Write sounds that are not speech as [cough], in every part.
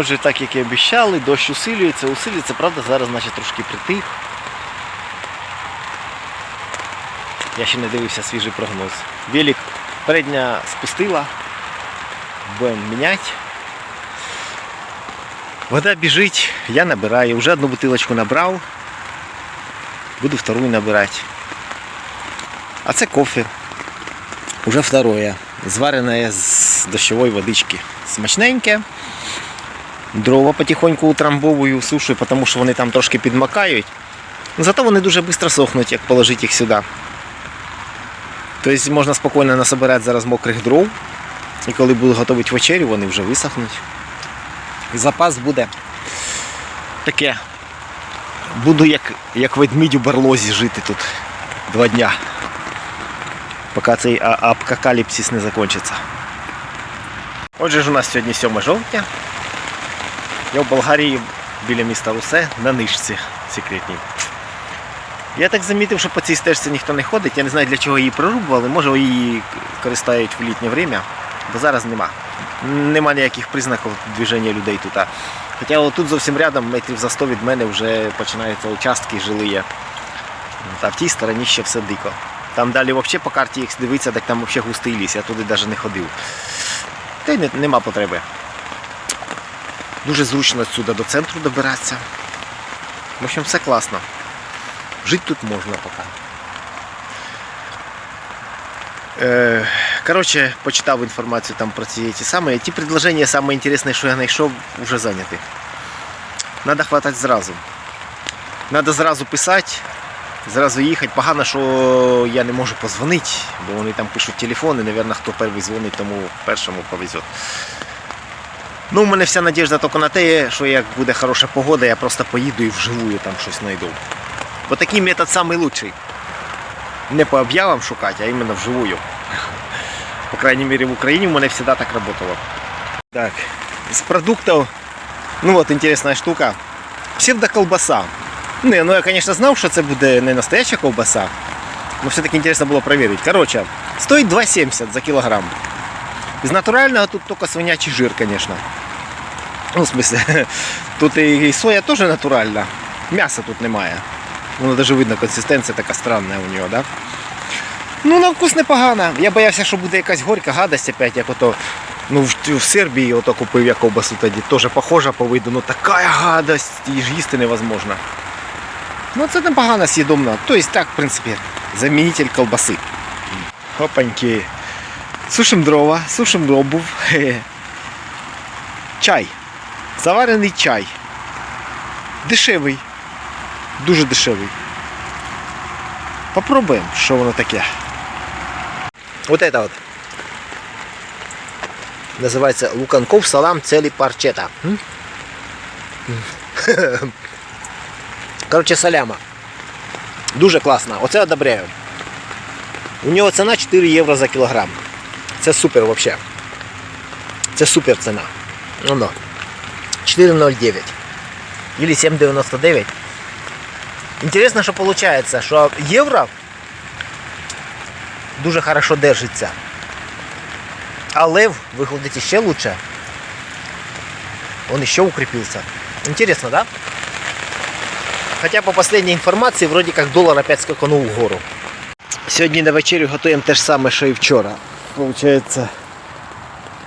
Отже, так як і обіцяли, дощ усилюється, усилюється, правда, зараз наче трошки притих. Я ще не дивився свіжий прогноз. Велик передня спустила, будемо міняти. Вода біжить, я набираю. Вже одну бутилочку набрав. Буду вторую набирати. А це кофе. Уже второе. Зварене з дощової водички. Смачненьке. Дрова потихоньку утрамбовую, сушую, тому що вони там трошки підмакають. Зато вони дуже швидко сохнуть, як положити їх сюди. Тобто можна спокійно насобирати зараз мокрих дров. І коли буду готувати вечерю, вони вже висохнуть. Запас буде таке. Буду як, як ведмідь у барлозі жити тут два дня. Поки цей апокаліпсис не закінчиться. Отже ж у нас сьогодні 7 жовтня. Я в Болгарії біля міста Русе на нишці секретній. Я так замітив, що по цій стежці ніхто не ходить. Я не знаю для чого її прорубували. Може її користують в літнє время, бо зараз нема. Нема ніяких признаків движення людей тут. Хоча отут зовсім рядом, метрів за 100 від мене вже починаються участки жилі. А в тій стороні ще все дико. Там далі взагалі по карті їх дивитися, так там взагалі густий ліс, я туди навіть не ходив. Та й нема потреби. Дуже зручно сюди до центру добиратися. В общем, все класно. Жити тут можна поки. Е, коротше, почитав інформацію там про ці ті самі. Ті предложення, саме інтересне, що я знайшов, вже зайняті. Треба хватати зразу. Треба зразу писати, зразу їхати. Погано, що я не можу позвонити, бо вони там пишуть телефони, Навірно, хто перший дзвонить, тому першому повезет. Ну, у мене вся надіжда тільки на те, що як буде хороша погода, я просто поїду і вживую там щось знайду. Бо такий метод лучший. Не по об'явам шукати, а іменно вживую. По крайней мере, в Україні у мене завжди так працювало. Так, з продуктів, ну от інтересна штука. Псевдоколбаса. Не, ну я, конечно, знав, що це буде не настояща ковбаса. Но все-таки интересно було проверить. Короче, стоїть 2,70 за кілограм. З натурального тут тільки свинячий жир, конечно. Ну, в смысле, [laughs] тут і соя теж натуральна. М'яса тут немає. Воно навіть видно, консистенція така странна у нього, да? Ну, на вкус непогано. Я боявся, що буде якась горька гадость опять, як ото. Ну, в, в Сербії ото купив я ковбасу тоді, теж похожа по виду, ну така гадость, її ж їсти невозможно. Ну це непогано съедобно. Тобто так, в принципі, замінитель колбаси. Опаньки. Сушим дрова, сушим обув. [laughs] Чай. Заварений чай. Дешевий. Дуже дешевий. Попробуємо, що воно таке. Вот это вот. Називається луканков салам целі парчета. [laughs] Коротше, соляма. Дуже класно. Оце одобряю. У нього ціна 4 євро за кілограм. Це супер взагалі. Це супер ціна. Воно. 4,09. Или 7,99. Інтересно, що виходить, що євро дуже хорошо держиться. А лев виходить ще лучше. Он еще укрепился. Интересно, да? Хотя по последней информации вроде как доллар опять скаканул вгору. Сьогодні на вечерю готуємо те ж саме, що і вчора. Получается,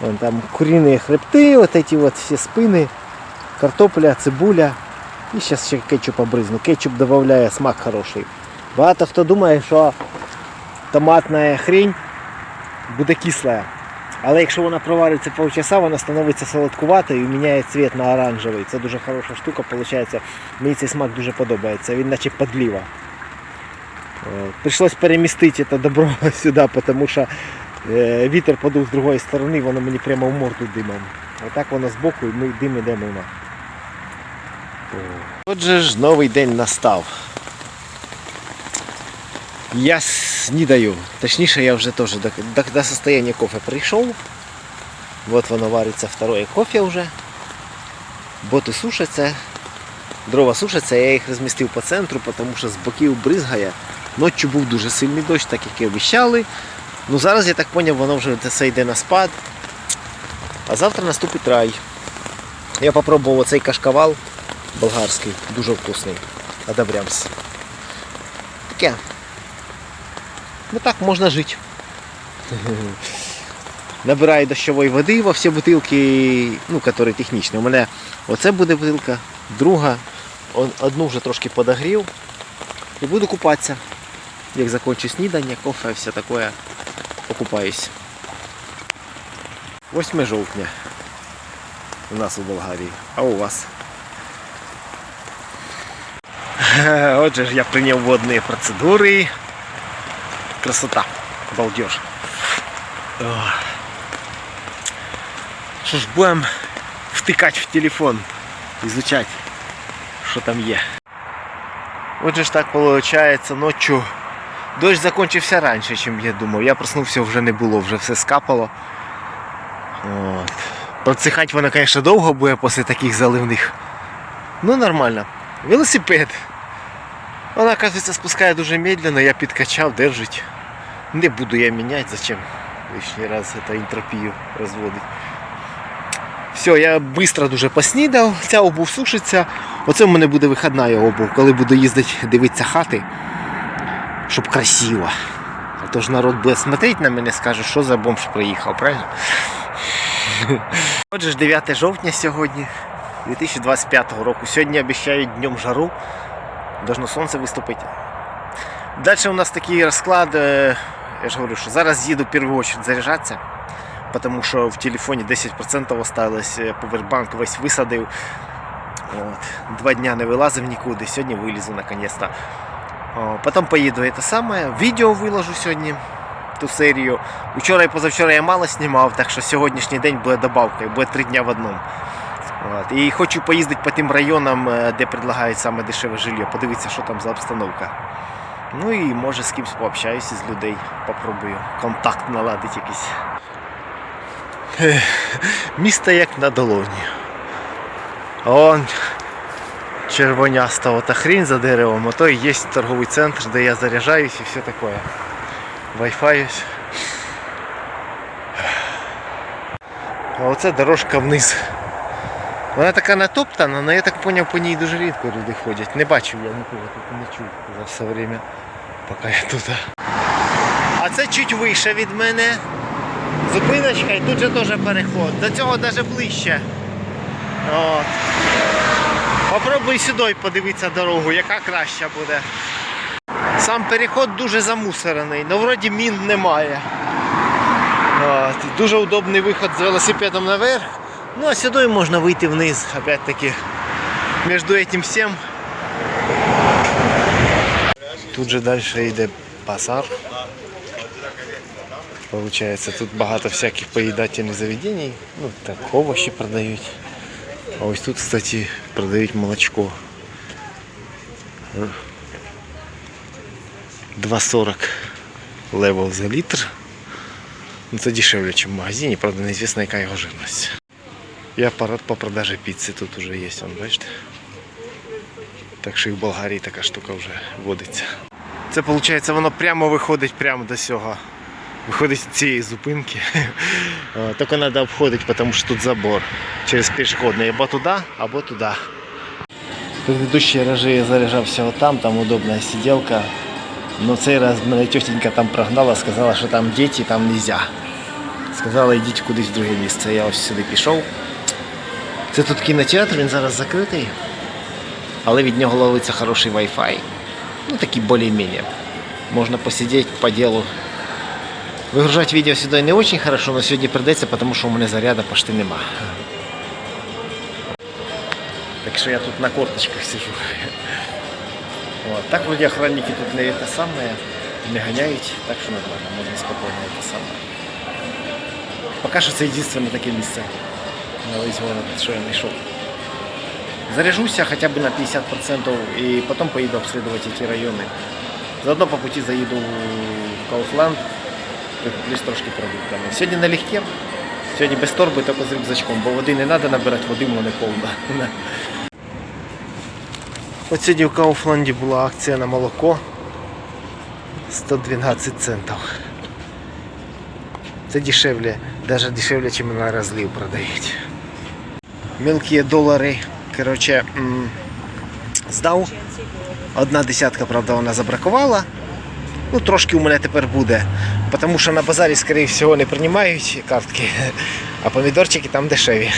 вон там куриные хребти, вот эти вот все спины, картопля, цибуля. І зараз ще кетчуп обризну. Кетчуп додає смак хороший. Багато хто думає, що томатна хрень буде кисла. Але якщо вона провариться півчаса, вона становиться солодкуватою і міняє цвіт на оранжевий. Це дуже хороша штука, виходить. Мені цей смак дуже подобається. Він наче подліва. Е, Прийшлось перемістити це добро [laughs] сюди, тому що е, вітер подув з другої сторони, воно мені прямо в морду димом. Отак воно збоку і ми дим іде. Отже ж новий день настав. Я снідаю. Точніше, я вже теж до, до, до состояння кофе прийшов. Вот воно вариться второе кофе вже. Боти сушаться. Дрова сушаться, я їх розмістив по центру, тому що з боків бризгає. Ночі був дуже сильний дощ, так як і обіцяли. Ну зараз я так зрозумів, воно вже все йде на спад. А завтра наступить рай. Я попробував оцей кашкавал болгарський, дуже вкусний. Одобрямся. Таке. Ну так можна жити. [laughs] Набираю дощової води во всі бутилки, ну, які технічні. У мене оце буде бутилка, друга, одну вже трошки подогрів і буду купатися. Як закончу снідання, кофе, все таке, покупаюсь. 8 жовтня у нас у Болгарії, а у вас? Е, Отже я прийняв водні процедури. Красота, балдеж. Що ж будемо втикати в телефон, изучать, що там є. Отже ж так виходить, ночі дощ закінчився раніше, ніж я думав. Я проснувся вже не було, вже все скапало. От. Процихати воно, звісно, довго буде після таких заливних. Ну нормально. Велосипед. Вона, оказывается, спускає дуже медленно, я підкачав, держить. Не буду я міняти, зачем лишній раз это ентропію розводить. Все, я швидко дуже поснідав, ця обув сушиться. Оце в мене буде вихідна обув, коли буду їздити дивитися хати, щоб красиво. А то ж народ буде смотреть на мене, скаже, що за бомж приїхав, правильно? Отже ж 9 жовтня сьогодні, 2025 року. Сьогодні обіцяють днем жару. Должно сонце виступити. Далі у нас такий розклад. е, Я ж говорю, що зараз їду в першу чергу заряджатися, тому що в телефоні 10% осталось, повербанк весь висадив. От. Два дня не вилазив нікуди, сьогодні вилізу наконец-то. Потім поїду це саме. Відео виложу сьогодні ту серію. Вчора і позавчора я мало знімав, так що сьогоднішній день буде добавка, буде три дня в одному. От. І хочу поїздити по тим районам, е, де предлагають саме дешеве жилье, подивитися, що там за обстановка. Ну і може з кимось пообщаюся з людей, попробую контакт наладити якийсь. Місто як на долоні. Он червоняста ота хрінь за деревом, а то і є торговий центр, де я заряджаюсь і все таке. Ось. А оце дорожка вниз. Вона така натоптана, але я так зрозумів, по ній дуже рідко люди ходять. Не бачив я нікого тут не чув за все время, поки я тут. А це чуть вище від мене. Зупиночка і тут же теж переход. До цього навіть ближче. От. Попробуй сюди подивитися дорогу, яка краща буде. Сам переход дуже замусорений, але вроді мін немає. От. Дуже удобний виход з велосипедом наверх. Ну а сюди можна вийти вниз, опять-таки, між этим всем. Тут же далі йде базар. Получается, тут багато всяких поїдательних заведений. Ну, так, овощи продають. А ось тут, кстати, продають молочко. 2,40 левел за літр. Ну, це дешевле, ніж в магазині, правда, неізвісно, яка його жирність. І апарат по продажі піци тут уже є, он, бачите? Так що і в Болгарії така штука вже водиться. Це виходить, воно прямо виходить прямо до цього. Виходить з цієї зупинки. [laughs] О, Тільки треба обходити, тому що тут забор. Через пішохідний або туди, або туди. Предыдущие рази я заряджався отам, там удобна сиделка. Но цей раз мене тетенька там прогнала, сказала, що там діти, там нельзя. Сказала, йдіть кудись в друге місце. Я ось сюди пішов. Це тут кінотеатр, він зараз закритий. Але від нього ловиться хороший Wi-Fi. Ну такий більш-менш. Можна посидіти по ділу. Вигружати відео сюди не дуже хорошо, але сьогодні придеться, тому що у мене заряду почти нема. Так що я тут на корточках сижу. От. Так вроді охранники тут не те саме, не ганяють, так що нормально, можна спокійно те саме. Поки що це єдине таке місце На весь город, що я знайшов. Заряжуся хоча б на 50% і потім поїду обслідувати ті райони. Заодно по пути заїду в Кауфланд, прикуплюсь трошки продуктами. Сьогодні налегке, сьогодні без торби, тільки з рюкзачком, бо води не треба набирати, води в мене повна. От сьогодні в Кауфланді була акція на молоко 112 центів. Це дешевле, навіть дешевле, ніж на розлив продають. мелкі долари. Коротше, м, здав. Одна десятка, правда, вона забракувала. Ну, трошки у мене тепер буде. Тому що на базарі, скоріше всього, не приймають картки, а помідорчики там дешеві.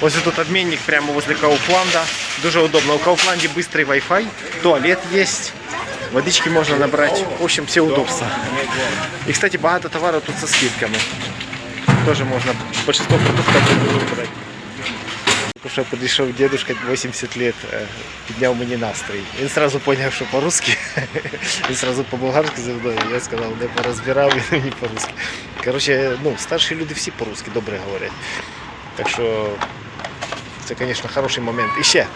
Ось тут обмінник прямо возле Кауфланда. Дуже удобно. У Кауфланді быстрый Wi-Fi, туалет є, водички можна набрати. В общем, все удобства. І, кстати, багато товару тут со скидками. Тоже можна большинство продуктів вибрати. Тільки що підійшов дедушка 80 лет, е, підняв мені настрій. Він сразу зрозумів, що по-русски. [laughs] Він сразу по-болгарськи зі мною. Я сказав, не порозбирав, він [laughs] мені по-русски. Коротше, ну, старші люди всі по-русски добре говорять. Так що це, звісно, хороший момент. І ще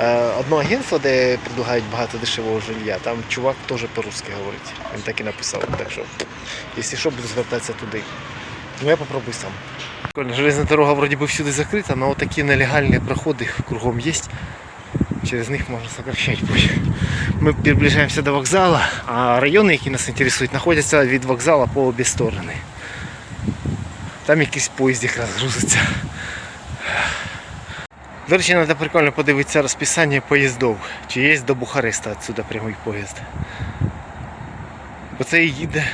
е, одне агентство, де предлагають багато дешевого жилья, там чувак теж по-русски говорить. Він так і написав. Так що, якщо що, буду звертатися туди. Ну я попробую сам. Прикольно, железная дорога вроде бы всюди закрыта, но вот такие нелегальные проходы кругом есть. Через них можно сокращать путь. Мы приближаемся до вокзала, а районы, які нас інтересують, знаходяться від вокзала по обі сторони. Там якийсь поїзд якраз грузиться. До речі, треба прикольно подивитися розписання поїздів. Чи є до Бухареста отсюда прямий поїзд. Бо це і їде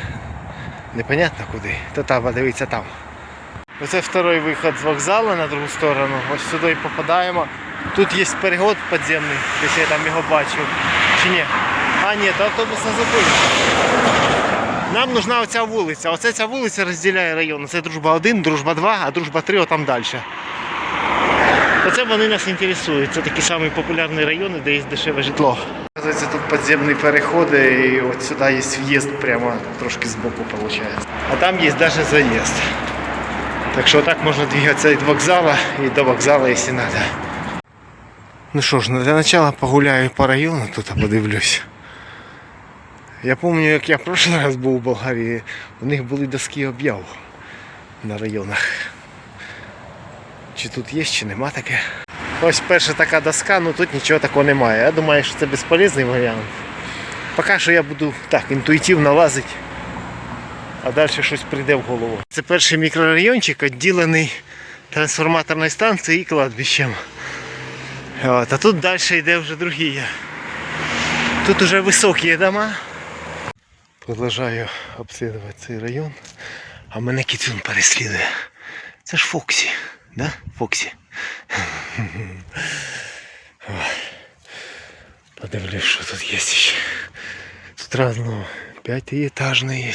непонятно куди. То там, дивіться там. Оце второй виход з вокзалу на другу сторону. Ось сюди і попадаємо. Тут є переход підземний, десь я там його бачив. Чи ні? А ні, то автобусна зупинка. Нам нужна оця вулиця. Оце ця вулиця розділяє район. Це дружба 1, дружба 2, а дружба 3 отам далі. Оце вони нас інтересують. Це такі самі популярні райони, де є дешеве житло. Тут підземні переходи і от сюди є в'їзд прямо трошки збоку виходить. А там є навіть заїзд. Так що так можна двигатися від вокзалу і до вокзалу, якщо треба. Ну що ж, для начала погуляю по району тут подивлюсь. Я пам'ятаю, як я в прошлый раз був у Болгарії, у них були доски об'яв на районах. Чи тут є, чи нема таке. Ось перша така доска, ну тут нічого такого немає. Я думаю, що це безполезний варіант. Поки що я буду так інтуїтивно лазити, а далі щось прийде в голову. Це перший мікрорайончик, відділений трансформаторною станцією і кладбищем. От, а тут далі йде вже другі. Тут вже високі дома. Продовжую обслідувати цей район, а мене кіцюн переслідує. Це ж Фоксі, да? Фоксі. Подивлюсь, що тут є ще. Тут разного п'ятиэтажне є.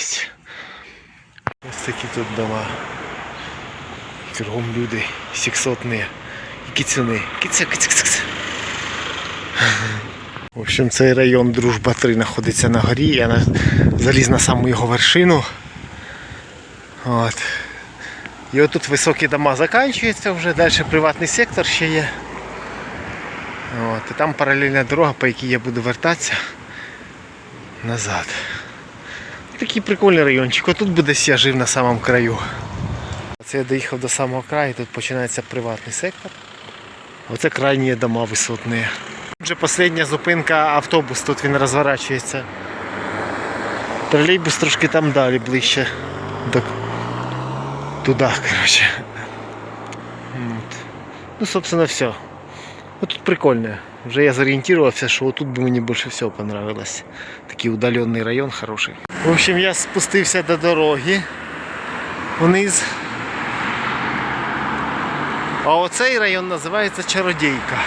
Ось такі тут дома. Кругом люди сексотні. І кіцюни. Кіця, кіця, кіця. В общем, цей район Дружба 3 знаходиться на горі. Я заліз на саму його вершину. От. І отут високі дома закінчуються вже, далі приватний сектор ще є. От. І там паралельна дорога, по якій я буду вертатися назад. Такий прикольний райончик. Отут би десь я жив на самому краю. Це я доїхав до самого краю, тут починається приватний сектор. Оце крайні дома висотні. Вже остання зупинка автобус, тут він розворачується. Тролейбус трошки там далі ближче. До... Туди, коротше. Ну, собственно, все. Вот тут прикольно. Вже я зорієнтувався, що тут би мені більше всього понравилось. Такий удаленний район хороший. В общем, я спустився до дороги вниз. А оцей район називається Чародійка.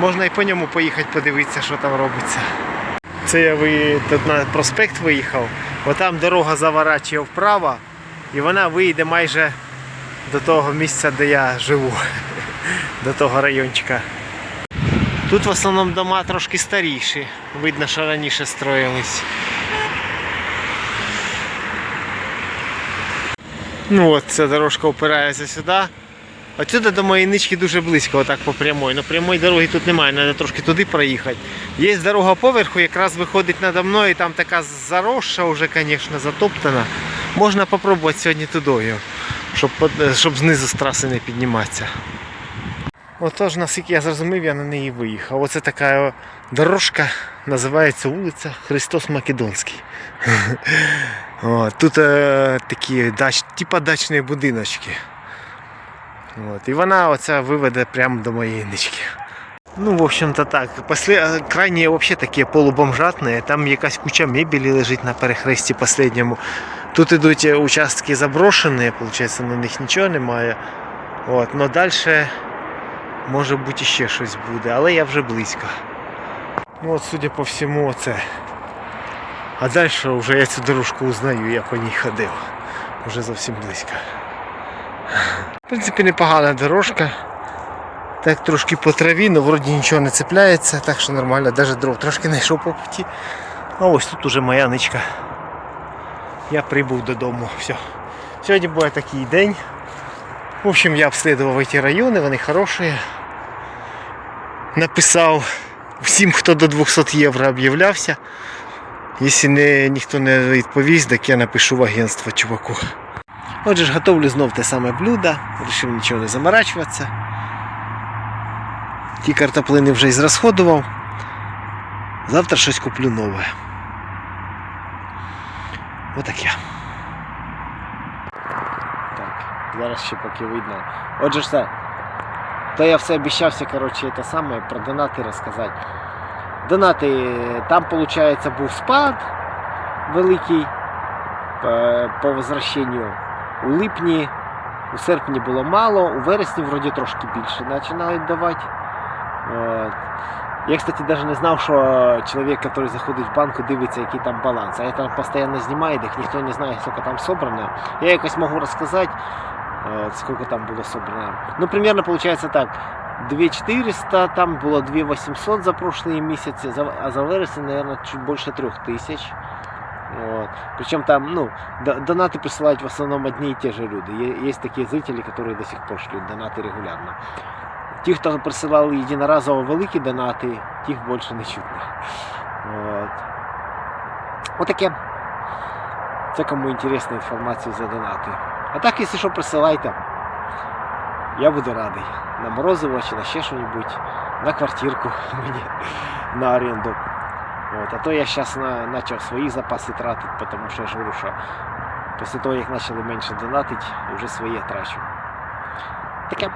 Можна і по ньому поїхати подивитися, що там робиться. Це я ви... тут на проспект виїхав, бо там дорога заворачує вправо і вона вийде майже до того місця, де я живу, до того райончика. Тут в основному дома трошки старіші. Видно, що раніше строїлись. Ну от ця дорожка опирається сюди. Отсюди до моєї дуже близько, отак по прямой. Ну прямої дороги тут немає, треба трошки туди проїхати. Є дорога поверху, якраз виходить надо мною, і там така заросша вже, звісно, затоптана. Можна спробувати сьогодні тудою, щоб, щоб знизу з траси не підніматися. Отож, наскільки я зрозумів, я на неї виїхав. Оце така дорожка, називається вулиця Христос Македонський. [laughs] Тут е, такі дач, типа дачні будиночки. От. І вона оця виведе прямо до моєї нички. Ну, в общем-то так. После... Крайні вообще такі полубомжатні. Там якась куча мебелі лежить на перехресті последньому. Тут ідуть е, участки заброшені, виходить, на них нічого немає. От. Но далі може бути ще щось буде, але я вже близько. Ну от, судя по всьому, оце. А далі вже я цю дорожку узнаю, я по ній ходив. Уже зовсім близько. В принципі, непогана дорожка. Так трошки по траві, але вроді нічого не цепляється, так що нормально, навіть дров трошки знайшов по путі. А ось тут уже моя ничка. Я прибув додому. Все. Сьогодні буде такий день. В общем, я обслідував ці райони, вони хороші. Написав всім, хто до 200 євро об'являвся. Якщо не, ніхто не відповість, так я напишу в агентство чуваку. Отже ж, готовлю знов те саме блюдо, вирішив нічого не заморачуватися. Ті картоплини вже і зрозходував. Завтра щось куплю нове. Отак я. Так, зараз ще поки видно. Отже ж все. То я все обіцявся, коротше, те саме про донати розказати. Донати, там, виходить, був спад великий по, по возвращенню. У липні, у серпні було мало, у вересні вроді трошки більше починають давати. От. Я, кстати, даже не знав, що чоловік, який заходить в банку, дивиться, який там баланс. А я там постійно знімаю, так ніхто не знає, скільки там собрано. Я якось можу розказати, от, скільки там було собрано. Ну, примерно виходить так. 2400, там було 2800 за прошлые месяцы, за- а за вересень, наверное, чуть больше 3000. Вот. Причем там, ну, до- донаты присылают в основном одни и те же люди. Е- Есть такие зрители, которые до сих пор шлют донаты регулярно. Ті, хто присилали єдиноразово великі донати, тих більше не чутно. От. Отаке. Це кому інтересна інформація за донати. А так, якщо що, присилайте. Я буду радий. На морозиво чи на ще щось, на квартирку [laughs] мені на оренду. От. А то я зараз на, почав свої запаси тратити, тому що я ж говорю, що після того, як почали менше донатити, вже своє трачу. Таке.